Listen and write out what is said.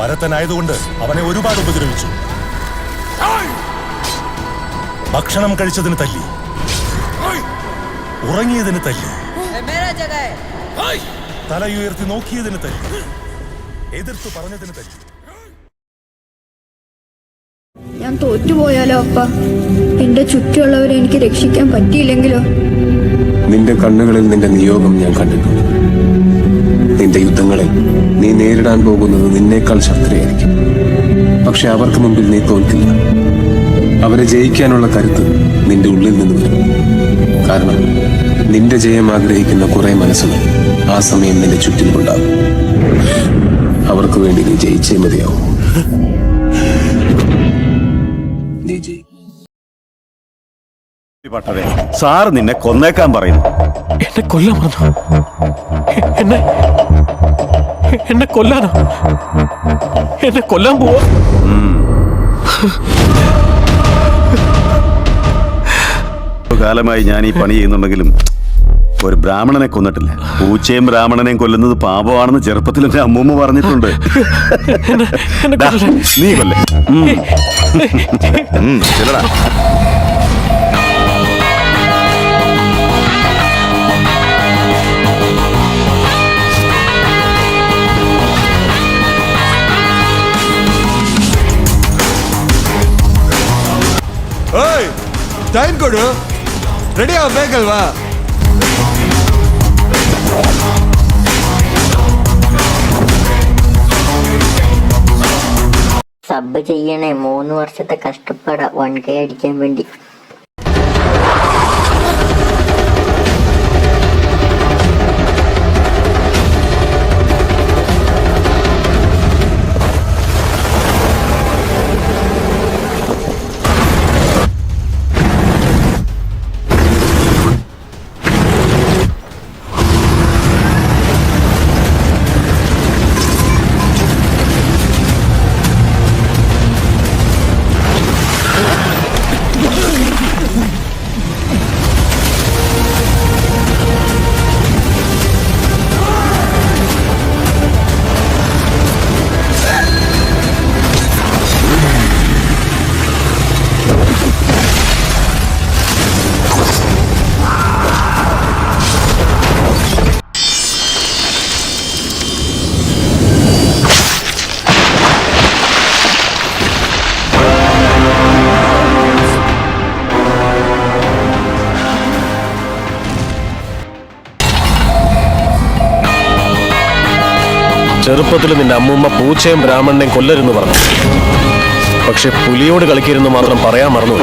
വരത്തനായതുകൊണ്ട് അവനെ ഒരുപാട് ഉപദ്രവിച്ചു. ഭക്ഷണം കഴിച്ചതിന് തല്ലി. ഉറങ്ങിയതിന് തല്ലി. തലയുയർത്തി നോക്കിയതിന് തല്ലി. എതിർത്തു പറഞ്ഞതിന് തല്ലി. ഞാൻ തോറ്റുപോയാലോ അപ്പ? എന്റെ ചുറ്റുമുള്ളവരെ എനിക്ക് രക്ഷിക്കാൻ പറ്റിയില്ലെങ്കിലോ? നിന്റെ കണ്ണുകളിൽ നിന്റെ നിയോഗം ഞാൻ കണ്ടിട്ടുണ്ട്. നിന്റെ യുദ്ധങ്ങളെ നീ നേരിടാൻ പോകുന്നത് നിന്നേക്കാൾ ശത്രുയായിരിക്കും പക്ഷെ അവർക്ക് മുമ്പിൽ നീ തോൽക്കില്ല. അവരെ ജയിക്കാനുള്ള കരുത്ത് നിന്റെ ഉള്ളിൽ നിന്ന് വരും. കാരണം നിന്റെ ജയം ആഗ്രഹിക്കുന്ന കുറെ മനസ്സുകൾ ആ സമയം നിന്റെ ചുറ്റിലുണ്ടാകും അവർക്ക് വേണ്ടി നീ ജയിച്ചേ മതിയാവും. നീ സാർ നിന്നെ കൊന്നേക്കാൻ പറയുന്നു. എന്നെ കൊല്ലാൻ പറഞ്ഞു എന്നെ എന്നെ കൊല്ലാനോ? എന്നെ കൊല്ലാൻ പോവാ. കാലമായി ഞാൻ ഈ പണി ചെയ്യുന്നുണ്ടെങ്കിലും ഒരു ബ്രാഹ്മണനെ കൊന്നിട്ടില്ല. പൂച്ചയും ബ്രാഹ്മണനെയും കൊല്ലുന്നത് പാപമാണെന്ന് ചെറുപ്പത്തിൽ എന്റെ അമ്മൂമ്മ പറഞ്ഞിട്ടുണ്ട്. നീ കൊല്ലേ. ചെല്ലടാ. ಓಯ್ ಟೈಮ್ ಕೊಡು ರೆಡಿ ಆಗ್ಬೇಕಲ್ವಾ സബ് ചെയ്യണേ മൂന്ന് വർഷത്തെ കഷ്ടപ്പാടാ വൺ കെ അടിക്കാൻ വേണ്ടി ചെറുപ്പത്തിൽ നിന്റെ അമ്മൂമ്മ പൂച്ചയും ബ്രാഹ്മണനെയും കൊല്ലരുന്ന് പറഞ്ഞു. പക്ഷെ പുലിയോട് കളിക്കരുന്ന് മാത്രം പറയാൻ മറന്നു